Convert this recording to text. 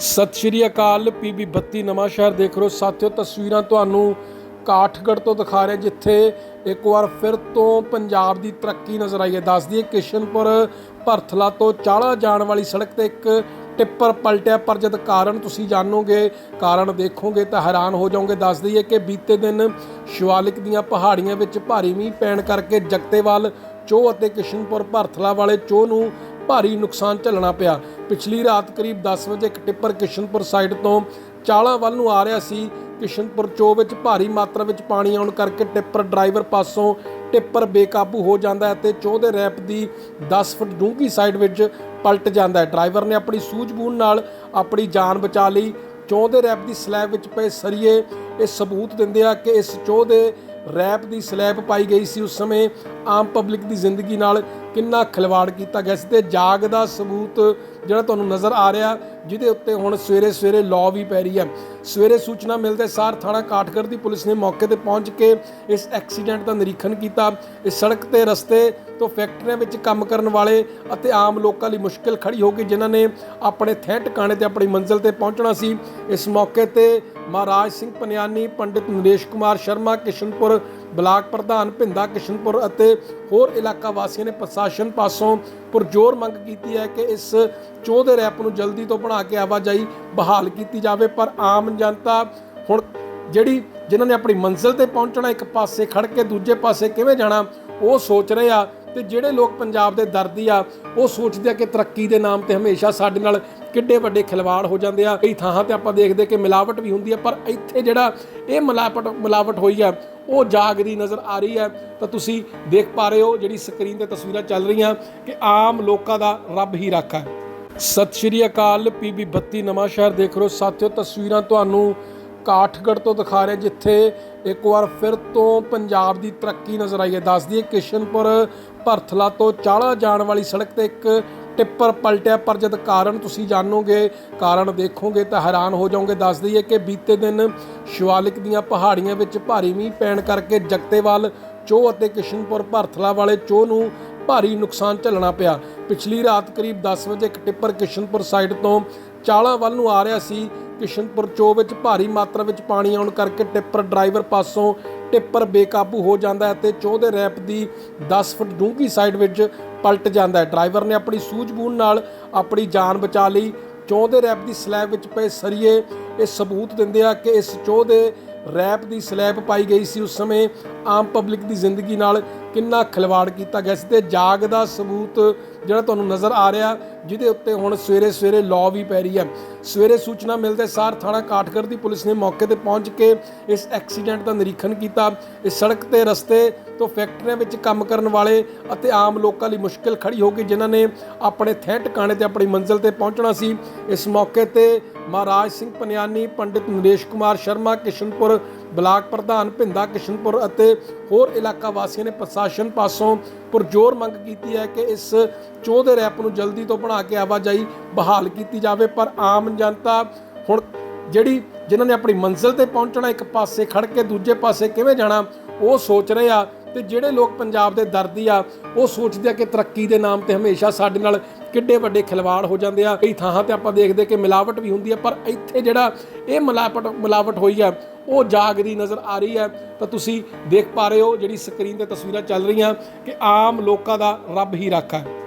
ਸਤਿ ਸ਼੍ਰੀ ਅਕਾਲ ਪੀਬੀ 32 ਨਵਾਂ ਸ਼ਹਿਰ ਦੇਖ ਰਹੇ ਹੋ। ਸਾਥਿਓ, ਤਸਵੀਰਾਂ ਤੁਹਾਨੂੰ ਕਾਠਗੜ੍ਹ ਤੋਂ ਦਿਖਾ ਰਿਹਾ, ਜਿੱਥੇ ਇੱਕ ਵਾਰ ਫਿਰ ਤੋਂ ਪੰਜਾਬ ਦੀ ਤਰੱਕੀ ਨਜ਼ਰ ਆਈ ਹੈ। ਦੱਸ ਦਈਏ, ਕਿਸ਼ਨਪੁਰ ਭਰਥਲਾ ਤੋਂ ਚਾਲਾ ਜਾਣ ਵਾਲੀ ਸੜਕ ਤੇ ਇੱਕ ਟਿੱਪਰ ਪਲਟਿਆ, ਪਰ ਜਦ ਕਾਰਨ ਤੁਸੀਂ ਜਾਣੋਗੇ, ਕਾਰਨ ਦੇਖੋਗੇ ਤਾਂ ਹੈਰਾਨ ਹੋ ਜਾਓਗੇ। ਦੱਸ ਦਈਏ ਕਿ ਬੀਤੇ ਦਿਨ ਸ਼ਿਵਾਲਿਕ ਦੀਆਂ ਪਹਾੜੀਆਂ ਵਿੱਚ ਭਾਰੀ ਮੀਂਹ ਪੈਣ ਕਰਕੇ ਜਗਤੇਵਾਲ ਚੋਹ ਅਤੇ ਕਿਸ਼ਨਪੁਰ ਭਰਥਲਾ ਵਾਲੇ ਚੋਹ ਨੂੰ ਭਾਰੀ ਨੁਕਸਾਨ ਝੱਲਣਾ ਪਿਆ। ਪਿਛਲੀ ਰਾਤ ਕਰੀਬ 10 ਵਜੇ ਇੱਕ ਟਿੱਪਰ ਕਿਸ਼ਨਪੁਰ ਸਾਈਡ ਤੋਂ ਚਾਲਾ ਵੱਲ ਨੂੰ ਆ ਰਿਹਾ ਸੀ। ਕਿਸ਼ਨਪੁਰ ਚੋ ਵਿੱਚ ਭਾਰੀ ਮਾਤਰਾ ਵਿੱਚ ਪਾਣੀ ਆਉਣ ਕਰਕੇ ਟਿੱਪਰ ਡਰਾਈਵਰ ਪਾਸੋਂ ਟਿੱਪਰ ਬੇਕਾਬੂ ਹੋ ਜਾਂਦਾ ਹੈ ਤੇ ਚੋਹ ਦੇ ਰੈਪ ਦੀ 10 ਫੁੱਟ ਡੂੰਘੀ ਸਾਈਡ ਵਿੱਚ ਪਲਟ ਜਾਂਦਾ ਹੈ। ਡਰਾਈਵਰ ਨੇ ਆਪਣੀ ਸੂਝ-ਬੂਝ ਨਾਲ ਆਪਣੀ ਜਾਨ ਬਚਾ ਲਈ। ਚੋਹ ਦੇ ਰੈਪ ਦੀ ਸਲੈਬ ਵਿੱਚ ਪਏ ਸਰੀਏ ਇਹ ਸਬੂਤ ਦਿੰਦੇ ਆ ਕਿ ਇਸ ਚੋਹ ਦੇ ਰੈਪ ਦੀ ਸਲੈਬ ਪਾਈ ਗਈ ਸੀ ਉਸ ਸਮੇਂ, ਆਮ ਪਬਲਿਕ ਦੀ ਜ਼ਿੰਦਗੀ ਨਾਲ ਕਿੰਨਾ ਖਿਲਵਾੜ ਕੀਤਾ ਗਿਆ ਸੀ ਤੇ ਜਾਗ ਦਾ ਸਬੂਤ ਜਿਹੜਾ ਤੁਹਾਨੂੰ ਨਜ਼ਰ ਆ ਰਿਹਾ, ਜਿਹਦੇ ਉੱਤੇ ਹੁਣ ਸਵੇਰੇ ਸਵੇਰੇ ਲਾਅ ਵੀ ਪੈ ਰਹੀ ਹੈ। ਸਵੇਰੇ ਸੂਚਨਾ ਮਿਲਦੇ ਸਾਰ ਥਾਣਾ ਕਾਠਗੜ੍ਹ ਦੀ ਪੁਲਿਸ ਨੇ ਮੌਕੇ ਤੇ ਪਹੁੰਚ ਕੇ ਇਸ ਐਕਸੀਡੈਂਟ ਦਾ ਨਿਰੀਖਣ ਕੀਤਾ। ਇਸ ਸੜਕ ਤੇ ਰਸਤੇ ਤੋਂ ਫੈਕਟਰੀਆਂ ਵਿੱਚ ਕੰਮ ਕਰਨ ਵਾਲੇ ਅਤੇ ਆਮ ਲੋਕਾਂ ਲਈ ਮੁਸ਼ਕਲ ਖੜੀ ਹੋ ਗਈ, ਜਿਨ੍ਹਾਂ ਨੇ ਆਪਣੇ ਥੈਂ ਟਿਕਾਣੇ ਤੇ ਆਪਣੀ ਮੰਜ਼ਿਲ ਤੇ ਪਹੁੰਚਣਾ ਸੀ। ਇਸ ਮੌਕੇ ਤੇ ਮਹਾਰਾਜ ਸਿੰਘ ਪਨਿਆਨੀ, ਪੰਡਿਤ ਨਰੇਸ਼ ਕੁਮਾਰ ਸ਼ਰਮਾ, ਕਿਸ਼ਨਪੁਰ ਬਲਾਕ ਪ੍ਰਧਾਨ ਭਿੰਦਾ ਕਿਸ਼ਨਪੁਰ ਅਤੇ ਹੋਰ ਇਲਾਕਾ ਵਾਸੀਆਂ ਨੇ ਪ੍ਰਸ਼ਾਸਨ ਪਾਸੋਂ ਪੁਰਜ਼ੋਰ ਮੰਗ ਕੀਤੀ ਹੈ ਕਿ ਇਸ ਚੋਹ ਦੇ ਰੈਪ ਨੂੰ ਜਲਦੀ ਤੋਂ ਬਣਾ ਕੇ ਆਵਾਜਾਈ ਬਹਾਲ ਕੀਤੀ ਜਾਵੇ। ਪਰ ਆਮ ਜਨਤਾ ਹੁਣ ਜਿਹੜੀ ਜਿਨ੍ਹਾਂ ਨੇ ਆਪਣੀ ਮੰਜ਼ਿਲ ਤੇ ਪਹੁੰਚਣਾ, ਇੱਕ ਪਾਸੇ ਖੜ ਕੇ ਦੂਜੇ ਪਾਸੇ ਕਿਵੇਂ ਜਾਣਾ, ਉਹ ਸੋਚ ਰਹੇ ਆ ਤੇ ਜਿਹੜੇ ਲੋਕ ਪੰਜਾਬ ਦੇ ਦਰਦੀ ਆ, ਉਹ ਸੋਚਦੇ ਆ ਕਿ ਤਰੱਕੀ ਦੇ ਨਾਮ ਤੇ ਹਮੇਸ਼ਾ ਸਾਡੇ ਨਾਲ ਕਿੱਡੇ ਵੱਡੇ ਖਿਲਵਾੜ ਹੋ ਜਾਂਦੇ ਆ। ਕਈ ਥਾਂ ਤੇ ਆਪਾਂ ਦੇਖਦੇ ਕਿ ਮਿਲਾਵਟ ਵੀ ਹੁੰਦੀ ਆ, ਪਰ ਇੱਥੇ ਜਿਹੜਾ ਇਹ ਮਿਲਾਵਟ ਮਿਲਾਵਟ ਹੋਈ ਆ, ਉਹ ਜਾਗਦੀ ਨਜ਼ਰ ਆ ਰਹੀ ਹੈ ਤਾਂ ਤੁਸੀਂ ਦੇਖ ਪਾ ਰਹੇ ਹੋ ਜਿਹੜੀ ਸਕਰੀਨ ਤੇ ਤਸਵੀਰਾਂ ਚੱਲ ਰਹੀਆਂ ਕਿ ਆਮ ਲੋਕਾਂ ਦਾ ਰੱਬ ਹੀ ਰਾਖਾ ਹੈ। ਸਤਿ ਸ਼੍ਰੀ ਅਕਾਲ ਪੀਬੀ 32 ਨਵਾਂ ਸ਼ਹਿਰ ਦੇਖ ਰਹੇ ਹੋ। ਸਾਥਿਓ, ਤਸਵੀਰਾਂ ਤੁਹਾਨੂੰ ਕਾਠਗੜ੍ਹ ਤੋਂ ਦਿਖਾ ਰਿਹਾ ਜਿੱਥੇ ਇੱਕ ਵਾਰ ਫਿਰ ਤੋਂ ਪੰਜਾਬ ਦੀ ਤਰੱਕੀ ਨਜ਼ਰ ਆਈ ਹੈ। ਦੱਸਦੀ ਦਈਏ ਕਿਸ਼ਨਪੁਰ ਭਰਥਲਾ ਤੋਂ ਚਾਲਾ ਜਾਣ ਵਾਲੀ ਸੜਕ ਤੇ ਇੱਕ ਟਿੱਪਰ ਪਲਟਿਆ, ਪਰ ਜਦ ਕਾਰਨ ਤੁਸੀਂ ਜਾਣੋਗੇ, ਕਾਰਨ ਦੇਖੋਗੇ ਤਾਂ ਹੈਰਾਨ ਹੋ ਜਾਓਗੇ। ਦੱਸ ਦਈਏ ਕਿ ਬੀਤੇ ਦਿਨ ਸ਼ਿਵਾਲਿਕ ਦੀਆਂ ਪਹਾੜੀਆਂ ਵਿੱਚ ਭਾਰੀ ਮੀਂਹ ਪੈਣ ਕਰਕੇ ਜਗਤੇਵਾਲ ਚੋਹ ਅਤੇ ਕਿਸ਼ਨਪੁਰ ਭਰਥਲਾ ਵਾਲੇ ਚੋਹ ਨੂੰ ਭਾਰੀ ਨੁਕਸਾਨ ਝੱਲਣਾ ਪਿਆ। ਪਿਛਲੀ ਰਾਤ ਕਰੀਬ 10 ਵਜੇ ਇੱਕ ਟਿੱਪਰ ਕਿਸ਼ਨਪੁਰ ਸਾਈਡ ਤੋਂ ਚਾਲਾ ਵੱਲ ਨੂੰ ਆ ਰਿਹਾ ਸੀ। ਕਿਸ਼ਨਪੁਰ ਚੋ ਵਿੱਚ ਭਾਰੀ ਮਾਤਰਾ ਵਿੱਚ ਪਾਣੀ ਆਉਣ ਕਰਕੇ ਟਿੱਪਰ ਡਰਾਈਵਰ ਪਾਸੋਂ ਟਿੱਪਰ ਬੇਕਾਬੂ ਹੋ ਜਾਂਦਾ ਹੈ ਤੇ ਚੋਹ ਦੇ ਰੈਪ ਦੀ 10 ਫੁੱਟ ਡੂੰਘੀ ਸਾਈਡ ਵਿੱਚ ਪਲਟ ਜਾਂਦਾ ਹੈ। ਡਰਾਈਵਰ ਨੇ ਆਪਣੀ ਸੂਝ-ਬੂਝ ਨਾਲ ਆਪਣੀ ਜਾਨ ਬਚਾ ਲਈ। ਚੋਹ ਦੇ ਰੈਪ ਦੀ ਸਲੈਬ ਵਿੱਚ ਪਏ ਸਰੀਏ ਇਹ ਸਬੂਤ ਦਿੰਦੇ ਆ ਕਿ ਇਸ ਚੋਹ ਦੇ ਰੈਪ ਦੀ ਸਲੈਬ ਪਾਈ ਗਈ ਸੀ। ਉਸ ਸਮੇਂ ਆਮ ਪਬਲਿਕ ਦੀ ਜ਼ਿੰਦਗੀ ਨਾਲ ਕਿੰਨਾ ਖਿਲਵਾੜ ਕੀਤਾ ਗਿਆ ਸੀ ਤੇ ਜਾਗ ਦਾ ਸਬੂਤ ਜਿਹੜਾ ਤੁਹਾਨੂੰ ਨਜ਼ਰ ਆ ਰਿਹਾ ਜਿਹਦੇ ਉੱਤੇ ਹੁਣ ਸਵੇਰੇ ਸਵੇਰੇ ਲਾਅ ਵੀ ਪੈ ਰਹੀ ਹੈ। ਸਵੇਰੇ ਸੂਚਨਾ ਮਿਲਦੇ ਸਾਰ ਥਾਣਾ ਕਾਠਗੜ੍ਹ ਦੀ ਪੁਲਿਸ ਨੇ ਮੌਕੇ ਤੇ ਪਹੁੰਚ ਕੇ ਇਸ ਐਕਸੀਡੈਂਟ ਦਾ ਨਿਰੀਖਣ ਕੀਤਾ। ਇਸ ਸੜਕ ਤੇ ਰਸਤੇ ਤੋਂ ਫੈਕਟਰੀਆਂ ਵਿੱਚ ਕੰਮ ਕਰਨ ਵਾਲੇ ਅਤੇ ਆਮ ਲੋਕਾਂ ਲਈ ਮੁਸ਼ਕਲ ਖੜੀ ਹੋ ਗਈ, ਜਿਨ੍ਹਾਂ ਨੇ ਆਪਣੇ ਥੈਂ ਟਿਕਾਣੇ ਤੇ ਆਪਣੀ ਮੰਜ਼ਿਲ ਤੇ ਪਹੁੰਚਣਾ ਸੀ। ਇਸ ਮੌਕੇ ਤੇ ਮਹਾਰਾਜ ਸਿੰਘ ਪਨਿਆਨੀ, ਪੰਡਿਤ ਨਰੇਸ਼ ਕੁਮਾਰ ਸ਼ਰਮਾ, ਕਿਸ਼ਨਪੁਰ ਬਲਾਕ ਪ੍ਰਧਾਨ ਭਿੰਦਾ ਕਿਸ਼ਨਪੁਰ ਅਤੇ ਹੋਰ ਇਲਾਕਾ ਵਾਸੀਆਂ ਨੇ ਪ੍ਰਸ਼ਾਸਨ ਪਾਸੋਂ ਪੁਰਜ਼ੋਰ ਮੰਗ ਕੀਤੀ ਹੈ ਕਿ ਇਸ ਚੋਹ ਦੇ ਰੈਪ ਨੂੰ ਜਲਦੀ ਤੋਂ ਬਣਾ ਕੇ ਆਵਾਜਾਈ ਬਹਾਲ ਕੀਤੀ ਜਾਵੇ। ਪਰ ਆਮ ਜਨਤਾ ਹੁਣ ਜਿਹੜੀ ਜਿਨ੍ਹਾਂ ਨੇ ਆਪਣੀ ਮੰਜ਼ਿਲ ਤੇ ਪਹੁੰਚਣਾ, ਇੱਕ ਪਾਸੇ ਖੜ ਕੇ ਦੂਜੇ ਪਾਸੇ ਕਿਵੇਂ ਜਾਣਾ, ਉਹ ਸੋਚ ਰਹੇ ਆ। ਤੇ ਜਿਹੜੇ ਲੋਕ ਪੰਜਾਬ ਦੇ ਦਰਦੀ ਆ, ਉਹ ਸੋਚਦੇ ਆ ਕਿ ਤਰੱਕੀ ਦੇ ਨਾਮ ਤੇ ਹਮੇਸ਼ਾ ਸਾਡੇ ਨਾਲ ਕਿੱਡੇ ਵੱਡੇ ਖਿਲਵਾੜ ਹੋ ਜਾਂਦੇ ਆ। ਕਈ ਥਾਂ ਤੇ ਆਪਾਂ ਦੇਖਦੇ ਕਿ ਮਿਲਾਵਟ ਵੀ ਹੁੰਦੀ ਆ, ਪਰ ਇੱਥੇ ਜਿਹੜਾ ਇਹ ਮਿਲਾਵਟ ਮਿਲਾਵਟ ਹੋਈ ਆ, ਉਹ ਜਾਗਦੀ ਨਜ਼ਰ ਆ ਰਹੀ ਹੈ ਤਾਂ ਤੁਸੀਂ ਦੇਖ ਪਾ ਰਹੇ ਹੋ ਜਿਹੜੀ ਸਕਰੀਨ ਤੇ ਤਸਵੀਰਾਂ ਚੱਲ ਰਹੀਆਂ ਕਿ ਆਮ ਲੋਕਾਂ ਦਾ ਰੱਬ ਹੀ ਰਾਖਾ ਹੈ